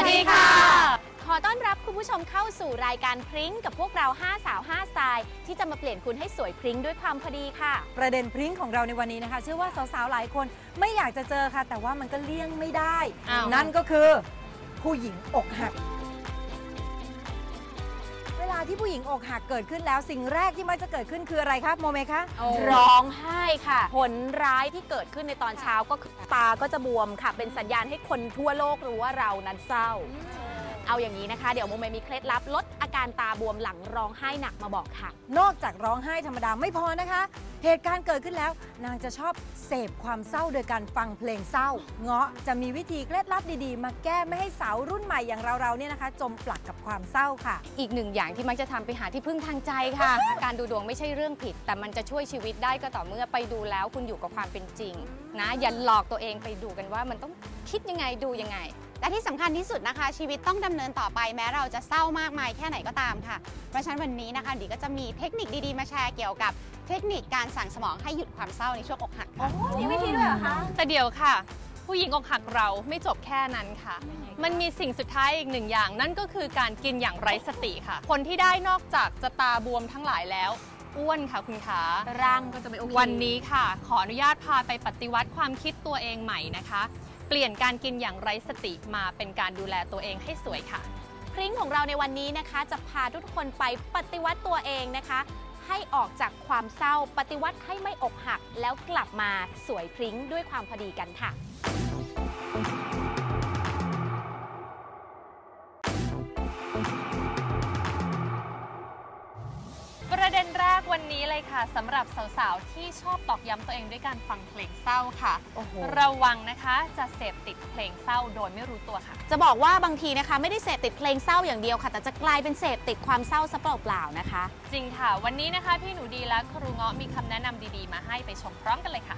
วัสดีค่ะ ขอต้อนรับคุณผู้ชมเข้าสู่รายการพริ้งกับพวกเรา 5 สาว 5 สไตล์ ที่จะมาเปลี่ยนคุณให้สวยพริ้งด้วยความพอดีค่ะ ประเด็นพริ้งของเราในวันนี้นะคะ เชื่อว่าสาวๆ หลายคนไม่อยากจะเจอค่ะ แต่ว่ามันก็เลี่ยงไม่ได้ อ้าว นั่นก็คือผู้หญิงอกหักเวลา ที่ผู้หญิงอกหักเกิดขึ้นแล้ว สิ่งแรกที่มักจะเกิดขึ้นคืออะไรครับโมเมคะร้องไห้ค่ะ ผลร้ายที่เกิดขึ้นในตอนเช้าก็คือตาก็จะบวมค่ะ เป็นสัญญาณให้คนทั่วโลกรู้ว่าเรานั้นเศร้า เอาอย่างนี้นะคะ เดี๋ยวโมเมมีเคล็ดลับลดอาการตาบวมหลังร้องไห้หนักมาบอกค่ะ นอกจากร้องไห้ธรรมดาไม่พอนะคะ เหตุการณ์เกิดขึ้นแล้ว นางจะชอบเสพความเศร้าโดยการฟังเพลงเศร้า เงาะจะมีวิธีเคล็ดลับดีๆ มาแก้ไม่ให้สาวรุ่นใหม่อย่างเราๆเนี่ยนะคะ จมปลักกับความเศร้าค่ะ อีกหนึ่งอย่างที่มักจะทำไปหาที่พึ่งทางใจค่ะ การดูดวงไม่ใช่เรื่องผิด แต่มันจะช่วยชีวิตได้ก็ต่อเมื่อไปดูแล้วคุณอยู่กับความเป็นจริง นะอย่าหลอกตัวเองไปดูกันว่ามันต้องคิดยังไงดูยังไง และที่สำคัญที่สุดนะคะ ชีวิตต้องดำเนินต่อไปแม้เราจะเศร้ามากมายแค่ไหนก็ตามค่ะ เพราะฉะนั้นวันนี้นะคะดีก็จะมีเทคนิคดีๆ มาแชร์เกี่ยวกับเทคนิคการสั่งสมองให้หยุดความเศร้าในช่วงอกหักค่ะมีวิธีด้วยเหรอคะแต่เดี๋ยวค่ะ ผู้หญิงอกหักเราไม่จบแค่นั้นค่ะ มันมีสิ่งสุดท้ายอีกหนึ่งอย่าง นั่นก็คือการกินอย่างไร้สติค่ะ คนที่ได้นอกจากจะตาบวมทั้งหลายแล้วอ้วนค่ะคุณขาร่างก็จะไม่โอเควันนี้ค่ะ ขออนุญาตพาไปปฏิวัติความคิดตัวเองใหม่นะคะ เปลี่ยนการกินอย่างไร้สติมาเป็นการดูแลตัวเองให้สวยค่ะ พริ้งของเราในวันนี้นะคะ จะพาทุกคนไปปฏิวัติตัวเองนะคะ ให้ออกจากความเศร้าปฏิวัติให้ไม่อกหัก แล้วกลับมาสวยพริ้งด้วยความพอดีกันค่ะ วันนี้เลยค่ะสำหรับสาวๆ ที่ชอบตอกย้ำตัวเองด้วยการฟังเพลงเศร้าค่ะ โอ้โห ระวังนะคะจะเสพติดเพลงเศร้าโดยไม่รู้ตัวค่ะ จะบอกว่าบางทีนะคะ ไม่ได้เสพติดเพลงเศร้าอย่างเดียวค่ะ แต่จะกลายเป็นเสพติดความเศร้าซะเปล่าๆนะคะ จริงค่ะ วันนี้นะคะพี่หนูดีและครูเงาะมีคำแนะนำดีๆ มาให้ไปชมพร้อมกันเลยค่ะ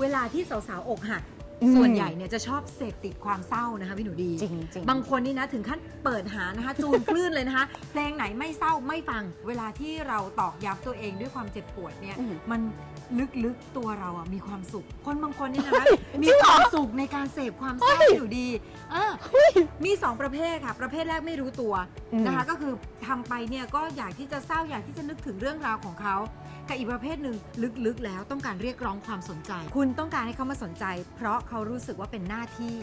เวลาที่สาวๆอกหักอืม ส่วนใหญ่เนี่ยจะชอบเสพติดความเศร้านะคะพี่หนูดีจริงจริงบางคนนี่นะถึงขั้นเปิดหานะคะ จูนคลื่นเลยนะคะ เพลงไหนไม่เศร้าไม่ฟัง เวลาที่เราตอกย้ำตัวเองด้วยความเจ็บปวดเนี่ยอืมมัน ลึกๆตัวเราอะมีความสุข คนบางคนนี่นะคะมีความสุขในการเสพความเศร้าอยู่ดีอะมีสองประเภทค่ะ ประเภทแรกไม่รู้ตัวนะคะ ก็คือทำไปเนี่ยก็อยากที่จะเศร้าอยากที่จะนึกถึงเรื่องราวของเขากับอีกประเภทหนึ่งลึกๆ แล้วต้องการเรียกร้องความสนใจ คุณต้องการให้เขามาสนใจ เพราะเขารู้สึกว่าเป็นหน้าที่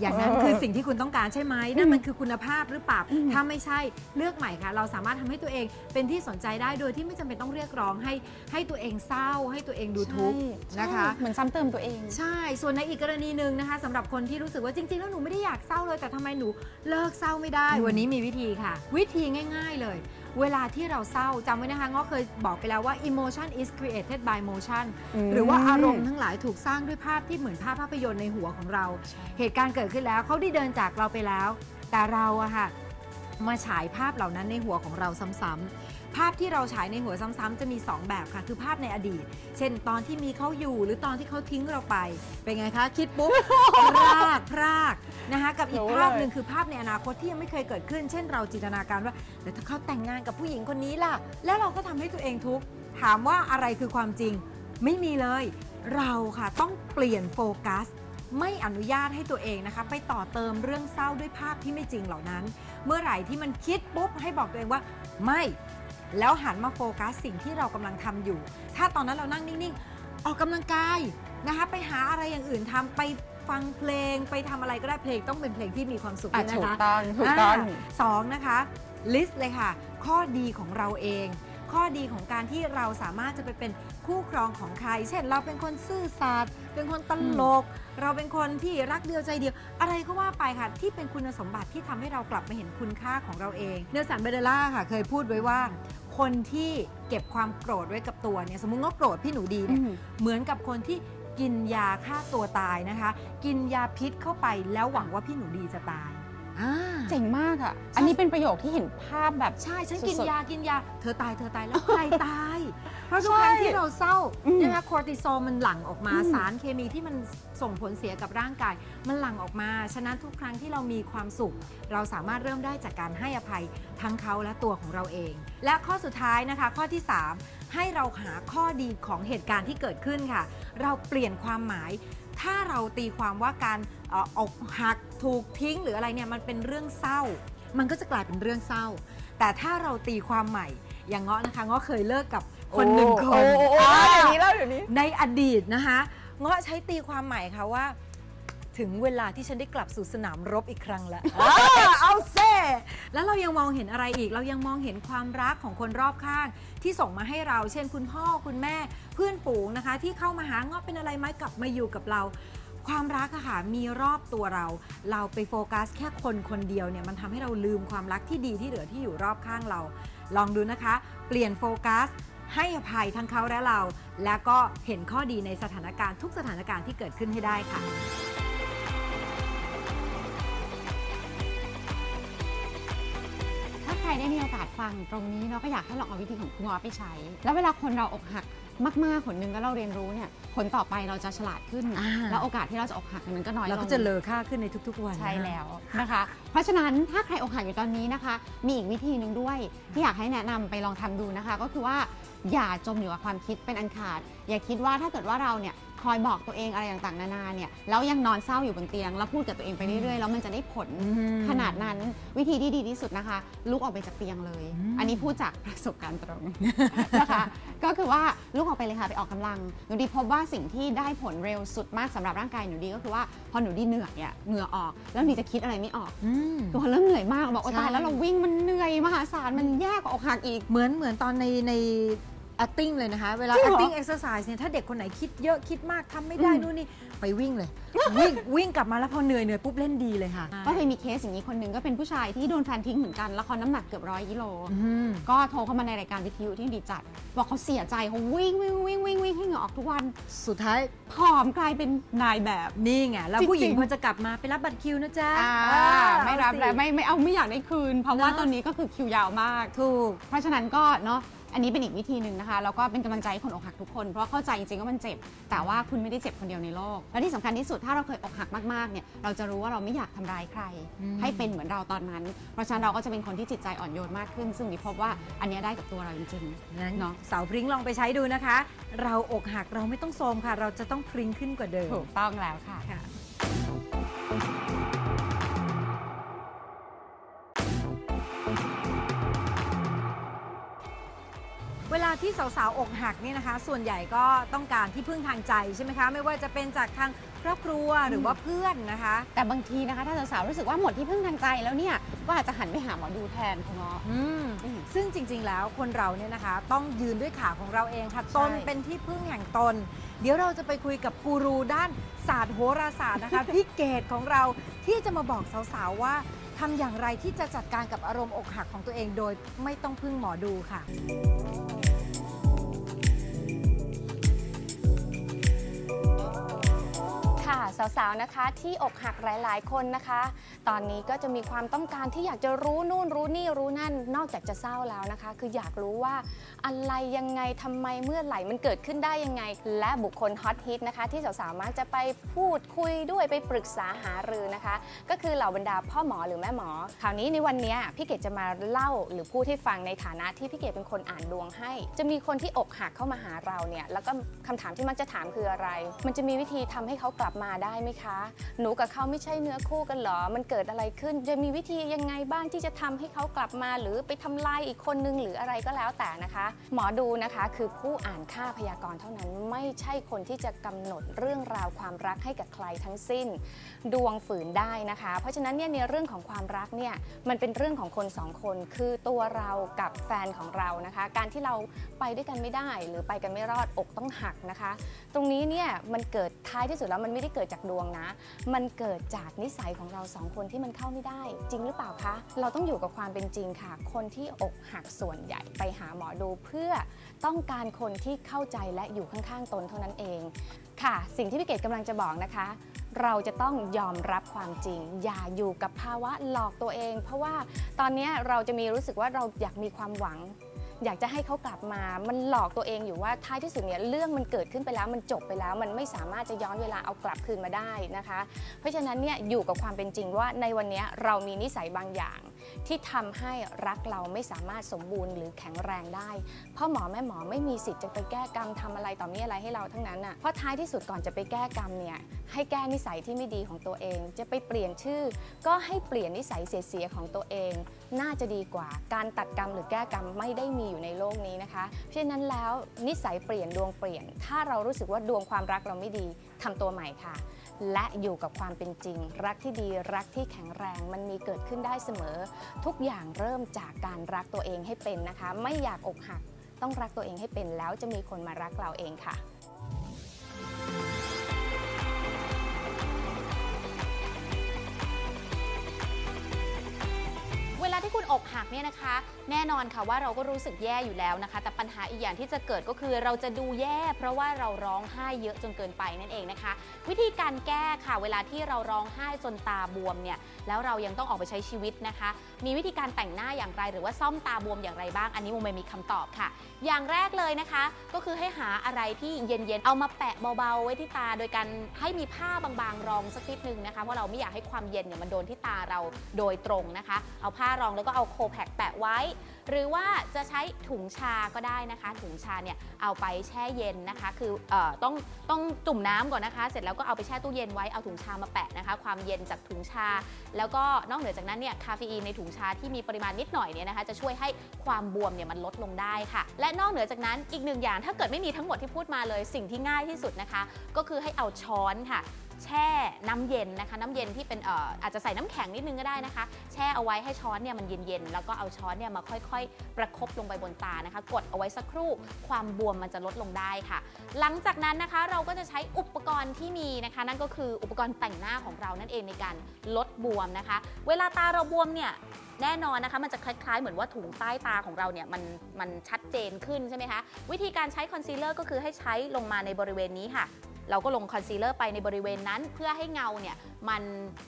อย่างนั้นคือสิ่งที่คุณต้องการใช่ไหมนั่นมันคือคุณภาพหรือเปล่าถ้าไม่ใช่เลือกใหม่ค่ะ เราสามารถทำให้ตัวเองเป็นที่สนใจได้โดยที่ไม่จำเป็นต้องเรียกร้องให้ให้ตัวเองเศร้า ให้ตัวเองดูทุกข์นะคะเหมือนซ้ำเติมตัวเอง ใช่ ส่วนในอีกกรณีหนึ่งนะคะสำหรับคนที่รู้สึกว่าจริง ๆ แล้วหนูไม่ได้อยากเศร้าเลยแต่ทำไมหนูเลิกเศร้าไม่ได้ วันนี้มีวิธีค่ะ วิธีง่าย ๆเลย เวลาที่เราเศร้าจำไว้นะคะง้อเคยบอกไปแล้วว่า emotion is created by motion อืมหรือว่าอารมณ์ทั้งหลายถูกสร้างด้วยภาพที่เหมือนภาพภาพยนตร์ในหัวของเรา เหตุการณ์เกิดขึ้นแล้วเขาได้เดินจากเราไปแล้ว แต่เราอะค่ะ มาฉายภาพเหล่านั้นในหัวของเราซ้ำๆภาพที่เราฉายในหัวซ้ำๆจะมี 2 แบบค่ะ คือภาพในอดีต เช่นตอนที่มีเขาอยู่หรือตอนที่เขาทิ้งเราไป เป็นไงคะ คิดปุ๊บ พรากพรากนะคะกับอีกรู้ภาพเลยหนึ่งคือภาพในอนาคตที่ยังไม่เคยเกิดขึ้น เช่นเราจินตนาการว่าเดี๋ยวถ้าเขาแต่งงานกับผู้หญิงคนนี้ล่ะ แล้วเราก็ทำให้ตัวเองทุกข์ถามว่าอะไรคือความจริง ไม่มีเลย เราค่ะต้องเปลี่ยนโฟกัส ไม่อนุญาตให้ตัวเองนะคะ ไปต่อเติมเรื่องเศร้าด้วยภาพที่ไม่จริงเหล่านั้น เมื่อไหร่ที่มันคิดปุ๊บให้บอกตัวเองว่าไม่แล้วหันมาโฟกัสสิ่งที่เรากำลังทำอยู่ ถ้าตอนนั้นเรานั่งนิ่งๆ ออกกำลังกายนะคะไปหาอะไรอย่างอื่นทำไปฟังเพลงไปทำอะไรก็ได้เพลงต้องเป็นเพลงที่มีความสุขอะด้วยถูนะกคะต้องถูกต้องาสองนะคะลิสต์เลยค่ะ ข้อดีของเราเอง ข้อดีของการที่เราสามารถจะไปเป็นคู่ครองของใคร เช่นเราเป็นคนซื่อสัตย์ เป็นคนตลก เราเป็นคนที่รักเดียวใจเดียว อะไรก็ว่าไปค่ะ ที่เป็นคุณสมบัติที่ทำให้เรากลับมาเห็นคุณค่าของเราเอง เนลสันเบเดล่าค่ะ เคยพูดไว้ว่า คนที่เก็บความโกรธไว้กับตัวเนี่ยสมมุติว่าโกรธพี่หนูดีเนี่ย เหมือนกับคนที่กินยาฆ่าตัวตายนะคะ กินยาพิษเข้าไปแล้วหวังว่าพี่หนูดีจะตายอ่าเจ๋งมากอะ อันนี้เป็นประโยคที่เห็นภาพแบบ ใช่ฉันกินสุดๆ ยากินยา เธอตายเธอตายแล้วใครตาย เพราะทุกใช่ครั้งที่เราเศร้าอืมนะคะคอร์ติซอลมันหลั่งออกมาอืมสารเคมีที่มันส่งผลเสียกับร่างกาย มันหลั่งออกมา ฉะนั้นทุกครั้งที่เรามีความสุข เราสามารถเริ่มได้จากการให้อภัยทั้งเขาและตัวของเราเอง และข้อสุดท้ายนะคะ ข้อที่ 3 ให้เราหาข้อดีของเหตุการณ์ที่เกิดขึ้นค่ะ เราเปลี่ยนความหมาย ถ้าเราตีความว่าการเอ่ออกหักถูกทิ้งหรืออะไรเนี่ยมันเป็นเรื่องเศร้า มันก็จะกลายเป็นเรื่องเศร้า แต่ถ้าเราตีความใหม่อย่างเงาะนะคะเงาะเคยเลิกกับ คนหนึ่งคนโอ้โอ้อ่า เดี๋ยวนี้แล้วเดี๋ยวนี้ ในอดีตนะคะเงาะใช้ตีความใหม่ค่ะว่า ถึงเวลาที่ฉันได้กลับสู่สนามรบอีกครั้งแล้ว เอาเซ่แล้วเรายังมองเห็นอะไรอีก เรายังมองเห็นความรักของคนรอบข้าง ที่ส่งมาให้เรา เช่น คุณพ่อคุณแม่เพื่อนฝูงนะคะ ที่เข้ามาหาเงาะเป็นอะไรไหมกลับมาอยู่กับเรา ความรักอะค่ะมีรอบตัวเรา เราไปโฟกัสแค่คนคนเดียวเนี่ยมันทำให้เราลืมความรักที่ดีที่เหลือที่อยู่รอบข้างเรา ลองดูนะคะ เปลี่ยนโฟกัส ให้อภัยทั้งเขาและเรา แล้วก็เห็นข้อดีในสถานการณ์ทุกสถานการณ์ที่เกิดขึ้นให้ได้ค่ะ ได้มีโอกาสฟังตรงนี้เนาะก็อยากให้ลองเอาวิธีของคุณหมอไปใช้ แล้วเวลาคนเราอกหักมากๆคนหนึ่งแล้วเราเรียนรู้เนี่ยผลต่อไปเราจะฉลาดขึ้น อ่า แล้วโอกาสที่เราจะอกหักมันก็น้อยลง เราก็จะเลอค่าขึ้นในทุกๆ วันใช่นะคะแล้วนะคะ เพราะฉะนั้นถ้าใครอกหักอยู่ตอนนี้นะคะ มีอีกวิธีหนึ่งด้วยที่อยากให้แนะนำไปลองทำดูนะคะ ก็คือว่าอย่าจมอยู่กับความคิดเป็นอันขาด อย่าคิดว่าถ้าเกิดว่าเราเนี่ย คอยบอกตัวเองอะไรต่างๆนานาเนี่ยแล้วยังนอนเศร้าอยู่บนเตียง แล้วพูดกับตัวเองไปเรื่อยๆแล้วมันจะได้ผลอืมขนาดนั้นวิธีที่ดีที่สุดนะคะ ลุกออกไปจากเตียงเลยอืมอันนี้พูดจากประสบการณ์ตรงนะคะก็คือว่าลุกออกไปเลยค่ะไปออกกำลังหนูดีพบว่าสิ่งที่ได้ผลเร็วสุดมากสำหรับร่างกายหนูดีก็คือว่าพอหนูดีเหนื่อยอะเหงื่อออก แล้วหนูดีจะคิดอะไรไม่ออกอืมตัวเริ่มเหนื่อยมากบอกโอ้ใช่ตายแล้วเราวิ่งมันเหนื่อยมหาศาลมันแย่กว่าอกหักอีกเหมือนเหมือนตอนในใน acting เลยนะคะ เวลา จริงเหรอ acting exercise เนี่ยถ้าเด็กคนไหนคิดเยอะคิดมากทำไม่ได้อืมนู่นนี่ไปวิ่งเลย วิ่งวิ่งกลับมาแล้วพอเหนื่อยเหนื่อยปุ๊บเล่นดีเลยค่ะก็เคยมีเคสอย่างนี้คนหนึ่งก็เป็นผู้ชายที่โดนแฟนทิ้งเหมือนกันแล้วเขาน้ำหนักเกือบร้อยกิโล อืม ก็โทรเข้ามาในรายการวิทยุที่ดีจัด บอกเขาเสียใจเขาวิ่งวิ่งวิ่งวิ่งวิ่งให้เหงื่อออกทุกวันสุดท้ายผอมกลายเป็นนายแบบ นี่ไงแล้วจริงๆผู้หญิงพอจะกลับมาไปรับบัตรคิวนะจ๊ะอ่าเออไม่รับเอาสิ แล้วไม่ไม่เอาไม่อยากได้คืน เพราะว่าเนอะ ตอนนี้ก็คือคิวยาวมาก ถูก เพราะฉะนั้นก็เนาะ อันนี้เป็นอีกวิธีหนึ่งนะคะแล้วก็เป็นกำลังใจให้คนอกหักทุกคนเพราะเข้าใจจริงๆว่ามันเจ็บ แต่ว่าคุณไม่ได้เจ็บคนเดียวในโลก และที่สำคัญที่สุดถ้าเราเคยอกหักมากๆเนี่ยเราจะรู้ว่าเราไม่อยากทำร้ายใครอืมให้เป็นเหมือนเราตอนนั้น เพราะฉะนั้นเราก็จะเป็นคนที่จิตใจอ่อนโยนมากขึ้น ซึ่งดิพบว่าอันเนี้ยได้กับตัวเราจริงงั้นเนอะสาวพริ้งลองไปใช้ดูนะคะ เราอกหักเราไม่ต้องโทรมค่ะ เราจะต้องพริ้งขึ้นกว่าเดิมๆถูกต้องแล้วค่ะ ค่ะ เวลาที่สาวๆอกหักเนี่ยนะคะ ส่วนใหญ่ก็ต้องการที่พึ่งทางใจใช่ไหมคะ ไม่ว่าจะเป็นจากทางครอบครัวหรือว่าเพื่อนนะคะ แต่บางทีนะคะ ถ้าสาวๆรู้สึกว่าหมดที่พึ่งทางใจแล้วเนี่ย ก็อาจจะหันไปหาหมอดูแทนคุณเงาะอืมอืมซึ่งจริงๆแล้วคนเราเนี่ยนะคะ ต้องยืนด้วยขาของเราเองค่ะใช่ตนเป็นที่พึ่งแห่งตน เดี๋ยวเราจะไปคุยกับกูรูด้านศาสตร์โหราศาสตร์นะคะ พี่เกดของเราที่จะมาบอกสาวๆว่าทำอย่างไรที่จะจัดการกับอารมณ์อกหักของตัวเองโดยไม่ต้องพึ่งหมอดูค่ะ สาวๆนะคะที่อกหักหลายๆ คนนะคะ ตอนนี้ก็จะมีความต้องการที่อยากจะรู้นู่นรู้นี่รู้นั่น นอกจากจะเศร้าแล้วนะคะ คืออยากรู้ว่าอะไรยังไงทำไมเมื่อไหร่มันเกิดขึ้นได้ยังไง และบุคคลฮอตฮิตนะคะ ที่สาวๆมักจะไปพูดคุยด้วยไปปรึกษาหารือนะคะ ก็คือเหล่าบรรดาพ่อหมอหรือแม่หมอ คราวนี้ในวันนี้พี่เกดจะมาเล่าหรือพูดให้ฟังในฐานะที่พี่เกดเป็นคนอ่านดวงให้ จะมีคนที่อกหักเข้ามาหาเราเนี่ยแล้วก็คำถามที่มักจะถามคืออะไร มันจะมีวิธีทำให้เขากลับมาได้ไหมคะ หนูกับเขาไม่ใช่เนื้อคู่กันเหรอ มันเกิดอะไรขึ้น จะมีวิธียังไงบ้างที่จะทำให้เขากลับมา หรือไปทำลายอีกคนนึงหรืออะไรก็แล้วแต่นะคะ หมอดูนะคะคือผู้อ่านค่าพยากรณ์เท่านั้น ไม่ใช่คนที่จะกำหนดเรื่องราวความรักให้กับใครทั้งสิ้น ดวงฝืนได้นะคะ เพราะฉะนั้นเนี่ยในเรื่องของความรักเนี่ยมันเป็นเรื่องของคนสองคน คือตัวเรากับแฟนของเรานะคะ การที่เราไปด้วยกันไม่ได้ หรือไปกันไม่รอดอกต้องหักนะคะ ตรงนี้เนี่ยมันเกิดท้ายที่สุดแล้วมันไม่ได้เกิดจากดวงนะ มันเกิดจากนิสัยของเราสองคนที่มันเข้าไม่ได้ จริงหรือเปล่าคะ เราต้องอยู่กับความเป็นจริงค่ะ คนที่อกหักส่วนใหญ่ไปหาหมอดูเพื่อต้องการคนที่เข้าใจและอยู่ข้างๆ ตนเท่านั้นเอง ค่ะ สิ่งที่พี่เกดกำลังจะบอกนะคะเราจะต้องยอมรับความจริง อย่าอยู่กับภาวะหลอกตัวเอง เพราะว่าตอนนี้เราจะมีรู้สึกว่าเราอยากมีความหวัง อยากจะให้เขากลับมา มันหลอกตัวเองอยู่ว่าท้ายที่สุดเนี่ยเรื่องมันเกิดขึ้นไปแล้วมันจบไปแล้ว มันไม่สามารถจะย้อนเวลาเอากลับคืนมาได้นะคะ เพราะฉะนั้นเนี่ยอยู่กับความเป็นจริงว่าในวันนี้เรามีนิสัยบางอย่าง ที่ทำให้รักเราไม่สามารถสมบูรณ์หรือแข็งแรงได้ เพราะหมอแม่หมอไม่มีสิทธิ์จะไปแก้กรรมทำอะไรต่อมีอะไรให้เราทั้งนั้นอะเพราะท้ายที่สุดก่อนจะไปแก้กรรมเนี่ยให้แก้นิสัยที่ไม่ดีของตัวเอง จะไปเปลี่ยนชื่อ ก็ให้เปลี่ยนนิสัยเสียๆของตัวเอง น่าจะดีกว่า การตัดกรรมหรือแก้กรรมไม่ได้มีอยู่ในโลกนี้นะคะ เพราะฉะนั้นแล้วนิสัยเปลี่ยนดวงเปลี่ยน ถ้าเรารู้สึกว่าดวงความรักเราไม่ดีทำตัวใหม่ค่ะ และอยู่กับความเป็นจริง รักที่ดีรักที่แข็งแรงมันมีเกิดขึ้นได้เสมอ ทุกอย่างเริ่มจากการรักตัวเองให้เป็นนะคะ ไม่อยากอกหัก ต้องรักตัวเองให้เป็นแล้วจะมีคนมารักเราเองค่ะ เวลาที่คุณอกหักเนี่ยนะคะ แน่นอนค่ะว่าเราก็รู้สึกแย่อยู่แล้วนะคะ แต่ปัญหาอีกอย่างที่จะเกิดก็คือเราจะดูแย่ เพราะว่าเราร้องไห้เยอะจนเกินไปนั่นเองนะคะ วิธีการแก้ค่ะ เวลาที่เราร้องไห้จนตาบวมเนี่ยแล้วเรายังต้องออกไปใช้ชีวิตนะคะ มีวิธีการแต่งหน้าอย่างไร หรือว่าซ่อมตาบวมอย่างไรบ้าง อันนี้โมเมมีคำตอบค่ะ อย่างแรกเลยนะคะ ก็คือให้หาอะไรที่เย็นๆเอามาแปะเบาๆไว้ที่ตา โดยการให้มีผ้าบางๆรองสักนิดนึงนะคะเพราะเราไม่อยากให้ความเย็นเนี่ยมันโดนที่ตาเราโดยตรงนะคะ เอาผ้ารองแล้วก็เอาโคแพคแปะไว้ หรือว่าจะใช้ถุงชาก็ได้นะคะ ถุงชาเนี่ยเอาไปแช่เย็นนะคะ คือออต้องต้องจุ่มน้ำก่อนนะคะ เสร็จแล้วก็เอาไปแช่ตู้เย็นไว้เอาถุงชามาแปะนะคะ ความเย็นจากถุงชา แล้วก็นอกเหนือจากนั้นเนี่ยคาเฟอีนในถุงชาที่มีปริมาณนิดหน่อยเนี่ยนะคะ จะช่วยให้ความบวมเนี่ยมันลดลงได้ค่ะ และนอกเหนือจากนั้นอีกหนึ่งอย่างถ้าเกิดไม่มีทั้งหมดที่พูดมาเลยสิ่งที่ง่ายที่สุดนะคะ ก็คือให้เอาช้อนค่ะ แช่น้ำเย็นนะคะ น้ำเย็นที่เป็นเอ่ออาจจะใส่น้ำแข็งนิดนึงก็ได้นะคะ แช่เอาไว้ให้ช้อนเนี่ยมันเย็นๆแล้วก็เอาช้อนเนี่ยมาค่อยๆ ประคบลงไปบนตานะคะ กดเอาไว้สักครู่ ความบวมมันจะลดลงได้ค่ะ หลังจากนั้นนะคะเราก็จะใช้อุปกรณ์ที่มีนะคะ นั่นก็คืออุปกรณ์แต่งหน้าของเรานั่นเองในการลดบวมนะคะ เวลาตาเราบวมเนี่ยแน่นอนนะคะ มันจะคล้ายๆ เหมือนว่าถุงใต้ตาของเราเนี่ยมันมันชัดเจนขึ้นใช่ไหมคะ วิธีการใช้คอนซีลเลอร์ก็คือให้ใช้ลงมาในบริเวณนี้ค่ะ เราก็ลงคอนซีลเลอร์ไปในบริเวณนั้น เพื่อให้เงาเนี่ยมัน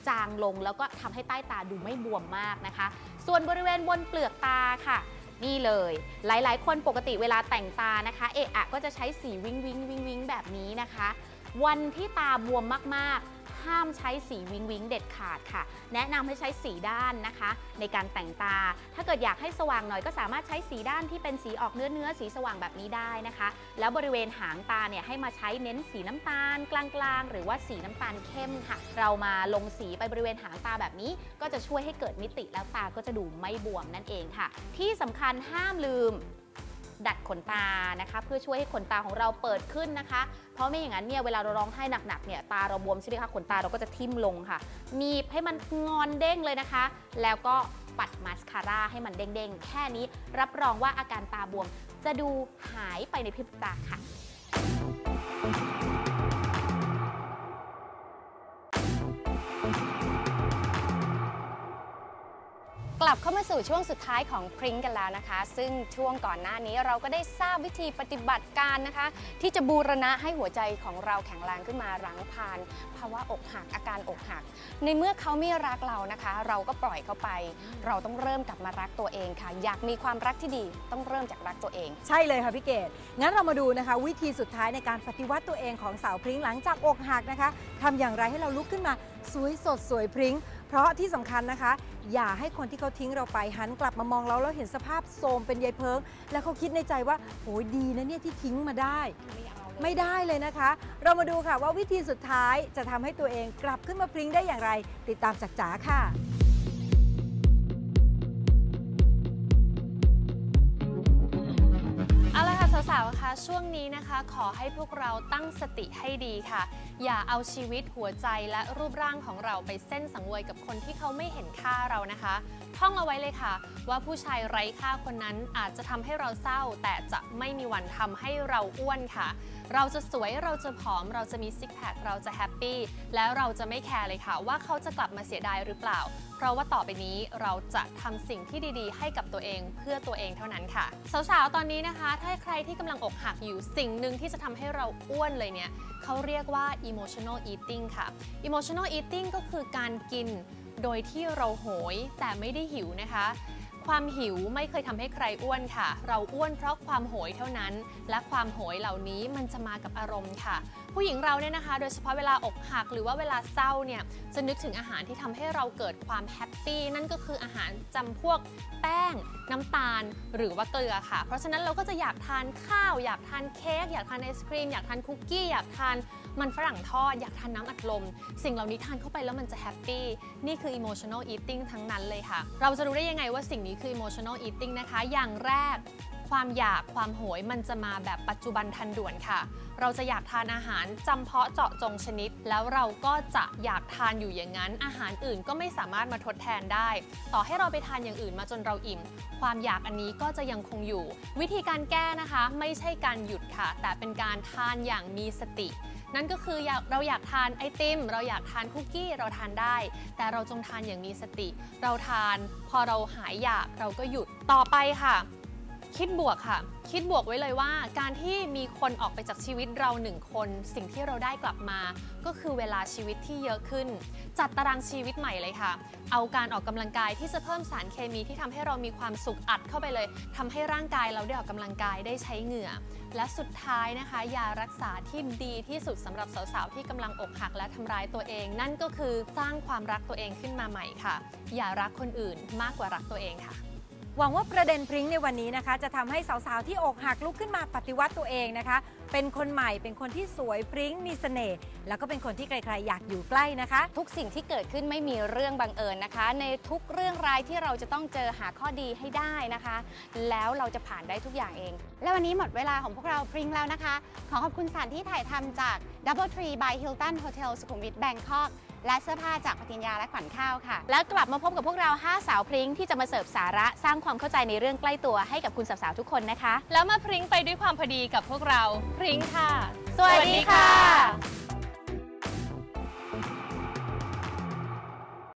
จางลงแล้วก็ทำให้ใต้ตาดูไม่บวมมากนะคะ ส่วนบริเวณบนเปลือกตาค่ะนี่เลย หลายๆ คนปกติเวลาแต่งตานะคะ เอะอะก็จะใช้สีวิงวิงวิงวิงแบบนี้นะคะ วันที่ตาบวมมากๆ ห้ามใช้สีวิงวิงเด็ดขาดค่ะ แนะนำให้ใช้สีด้านนะคะ ในการแต่งตา ถ้าเกิดอยากให้สว่างหน่อยก็สามารถใช้สีด้านที่เป็นสีออกเนื้อเนื้อสีสว่างแบบนี้ได้นะคะ แล้วบริเวณหางตาเนี่ยให้มาใช้เน้นสีน้ำตาลกลางๆ หรือว่าสีน้ำตาลเข้มค่ะ เรามาลงสีไปบริเวณหางตาแบบนี้ ก็จะช่วยให้เกิดมิติแล้วตาก็จะดูไม่บวมนั่นเองค่ะ ที่สำคัญห้ามลืม ดัดขนตานะคะ เพื่อช่วยให้ขนตาของเราเปิดขึ้นนะคะ เพราะไม่อย่างนั้นเนี่ยเวลาเราร้องไห้หนักๆเนี่ยตาเราบวมใช่ไหมคะขนตาเราก็จะทิ่มลงค่ะหนีบให้มันงอนเด้งเลยนะคะ แล้วก็ปัดมาสคาร่าให้มันเด้งๆ แค่นี้รับรองว่าอาการตาบวมจะดูหายไปในพริบตาค่ะ ลับเข้ามาสู่ช่วงสุดท้ายของพริ้งกันแล้วนะคะ ซึ่งช่วงก่อนหน้านี้เราก็ได้ทราบวิธีปฏิบัติการนะคะ ที่จะบูรณะให้หัวใจของเราแข็งแรงขึ้นมาหลังผ่านภาวะอกหักอาการอกหัก ในเมื่อเขาไม่รักเรานะคะ เราก็ปล่อยเขาไป เราต้องเริ่มกลับมารักตัวเองค่ะ อยากมีความรักที่ดีต้องเริ่มจากรักตัวเอง ใช่เลยค่ะพี่เกดงั้นเรามาดูนะคะ วิธีสุดท้ายในการปฏิวัติตัวเองของสาวพริ้งหลังจากอกหักนะคะทำอย่างไรให้เราลุกขึ้นมาสวยสดสวยพริ้ง เพราะที่สำคัญนะคะ อย่าให้คนที่เขาทิ้งเราไปหันกลับมามองเราแล้วเห็นสภาพโทรมเป็นยายเพิง แล้วเขาคิดในใจว่าโหยดีนะเนี่ยที่ทิ้งมาได้ ไม่ได้เลยนะคะ เรามาดูค่ะว่าวิธีสุดท้ายจะทำให้ตัวเองกลับขึ้นมาพริ้งได้อย่างไร ติดตามจากจ๋าค่ะ คะช่วงนี้นะคะขอให้พวกเราตั้งสติให้ดีค่ะ อย่าเอาชีวิตหัวใจและรูปร่างของเราไปเส้นสังเวยกับคนที่เขาไม่เห็นค่าเรานะคะ ท่องเอาไว้เลยค่ะ ว่าผู้ชายไร้ค่าคนนั้นอาจจะทำให้เราเศร้า แต่จะไม่มีวันทำให้เราอ้วนค่ะ เราจะสวยเราจะผอม เราจะมีซิกแพคเราจะแฮปปี้แล้วเราจะไม่แคร์เลยค่ะ ว่าเขาจะกลับมาเสียดายหรือเปล่า เพราะว่าต่อไปนี้เราจะทำสิ่งที่ดีๆ ให้กับตัวเองเพื่อตัวเองเท่านั้นค่ะ สาวๆ ตอนนี้นะคะ ถ้าใครที่กำลังอกหักอยู่สิ่งหนึ่งที่จะทำให้เราอ้วนเลยเนี่ยเขาเรียกว่า emotional eating ค่ะ emotional eating ก็คือการกินโดยที่เราโหยแต่ไม่ได้หิวนะคะ ความหิวไม่เคยทำให้ใครอ้วนค่ะ เราอ้วนเพราะความโหยเท่านั้น และความโหยเหล่านี้มันจะมากับอารมณ์ค่ะ ผู้หญิงเราเนี่ยนะคะ โดยเฉพาะเวลาอกหักหรือว่าเวลาเศร้าเนี่ยจะนึกถึงอาหารที่ทำให้เราเกิดความแฮปปี้นั่นก็คืออาหารจำพวกแป้ง น้ำตาล หรือว่าเกลือค่ะ เพราะฉะนั้นเราก็จะอยากทานข้าว อยากทานเค้กอยากทานไอศครีมอยากทานคุกกี้อยากทาน มันฝรั่งทอดอยากทานน้ำอัดลม สิ่งเหล่านี้ทานเข้าไปแล้วมันจะแฮปปี้นี่คือ emotional eating ทั้งนั้นเลยค่ะ เราจะรู้ได้ยังไงว่าสิ่งนี้คือ emotional eating นะคะ อย่างแรกความอยากความโหยมันจะมาแบบปัจจุบันทันด่วนค่ะ เราจะอยากทานอาหารจำเพาะเจาะจงชนิด แล้วเราก็จะอยากทานอยู่อย่างนั้น อาหารอื่นก็ไม่สามารถมาทดแทนได้ ต่อให้เราไปทานอย่างอื่นมาจนเราอิ่ม ความอยากอันนี้ก็จะยังคงอยู่ วิธีการแก้นะคะ ไม่ใช่การหยุดค่ะ แต่เป็นการทานอย่างมีสติ นั่นก็คือเราอยากทานไอติม เราอยากทานคุกกี้เราทานได้ แต่เราจงทานอย่างมีสติ เราทานพอเราหายอยากเราก็หยุดต่อไปค่ะ คิดบวกค่ะ คิดบวกไว้เลยว่า การที่มีคนออกไปจากชีวิตเราหนึ่งคน สิ่งที่เราได้กลับมา ก็คือเวลาชีวิตที่เยอะขึ้น จัดตารางชีวิตใหม่เลยค่ะ เอาการออกกำลังกายที่จะเพิ่มสารเคมีที่ทำให้เรามีความสุขอัดเข้าไปเลยทำให้ร่างกายเราได้ออกกำลังกายได้ใช้เหงื่อ และสุดท้ายนะคะ ยารักษาที่ดีที่สุดสำหรับสาวๆที่กำลังอกหักและทำร้ายตัวเอง นั่นก็คือสร้างความรักตัวเองขึ้นมาใหม่ค่ะ อย่ารักคนอื่นมากกว่ารักตัวเองค่ะ หวังว่าประเด็นพริ้งในวันนี้นะคะ จะทำให้สาวๆ ที่อกหักลุกขึ้นมาปฏิวัติตัวเองนะคะ เป็นคนใหม่เป็นคนที่สวยพริ้งมีเสน่ห์แล้วก็เป็นคนที่ใครๆอยากอยู่ใกล้นะคะ ทุกสิ่งที่เกิดขึ้นไม่มีเรื่องบังเอิญนะคะ ในทุกเรื่องร้ายที่เราจะต้องเจอหาข้อดีให้ได้นะคะ แล้วเราจะผ่านได้ทุกอย่างเอง และวันนี้หมดเวลาของพวกเราพริ้งแล้วนะคะ ขอขอบคุณสถานที่ถ่ายทำจาก Double Tree by Hilton Hotel สุขุมวิทแบงคอก และเสื้อผ้าจากปฏิญญาและขวัญข้าวค่ะ แล้วกลับมาพบกับพวกเรา 5 สาวพริ้งที่จะมาเสิร์ฟสาระสร้างความเข้าใจในเรื่องใกล้ตัวให้กับคุณสาวๆทุกคนนะคะ แล้วมาพริ้งไปด้วยความพอดีกับพวกเราพริ้งค่ะ สวัสดีค่ะ